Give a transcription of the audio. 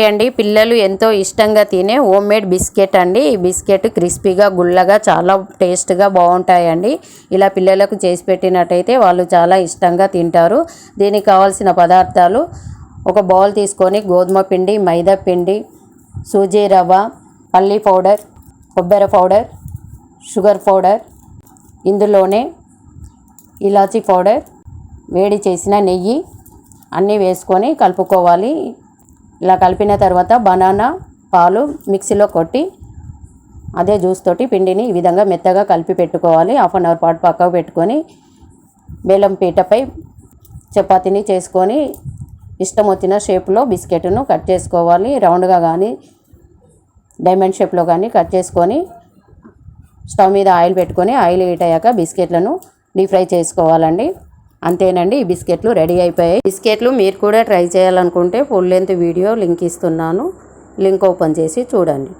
అండి. పిల్లలు ఎంతో ఇష్టంగా తినే హోమ్ మేడ్ బిస్కెట్ అండి. ఈ బిస్కెట్ క్రిస్పీగా గుల్లగా చాలా టేస్ట్గా బాగుంటాయండి. ఇలా పిల్లలకు చేసి పెట్టినట్టయితే వాళ్ళు చాలా ఇష్టంగా తింటారు. దీనికి కావాల్సిన పదార్థాలు ఒక బౌల్ తీసుకొని గోధుమ పిండి మైదా పిండి సూజీ రవ్వ పల్లి పౌడర్ కొబ్బరి పౌడర్ షుగర్ పౌడర్ ఇందులోనే ఇలాచీ పౌడర్ వేడి చేసిన నెయ్యి అన్నీ వేసుకొని కలుపుకోవాలి. ఇలా కలిపిన తర్వాత బనానా పాలు మిక్సీలో కొట్టి అదే జ్యూస్ తోటి పిండిని ఈ విధంగా మెత్తగా కలిపి పెట్టుకోవాలి. హాఫ్ అన్ అవర్ పాటు పక్కకు పెట్టుకొని బెల్లం పీటపై చపాతీని చేసుకొని ఇష్టం వచ్చిన షేప్లో బిస్కెట్ను కట్ చేసుకోవాలి. రౌండ్గా కానీ డైమండ్ షేప్లో కానీ కట్ చేసుకొని స్టవ్ మీద ఆయిల్ పెట్టుకొని ఆయిల్ హీట్ అయ్యాక బిస్కెట్లను డీప్ ఫ్రై చేసుకోవాలండి. అంతేనండి ఈ బిస్కెట్లు రెడీ అయిపోయాయి. బిస్కెట్లు మీరు కూడా ట్రై చేయాలనుకుంటే ఫుల్ లెంత్ వీడియో లింక్ ఇస్తున్నాను. లింక్ ఓపెన్ చేసి చూడండి.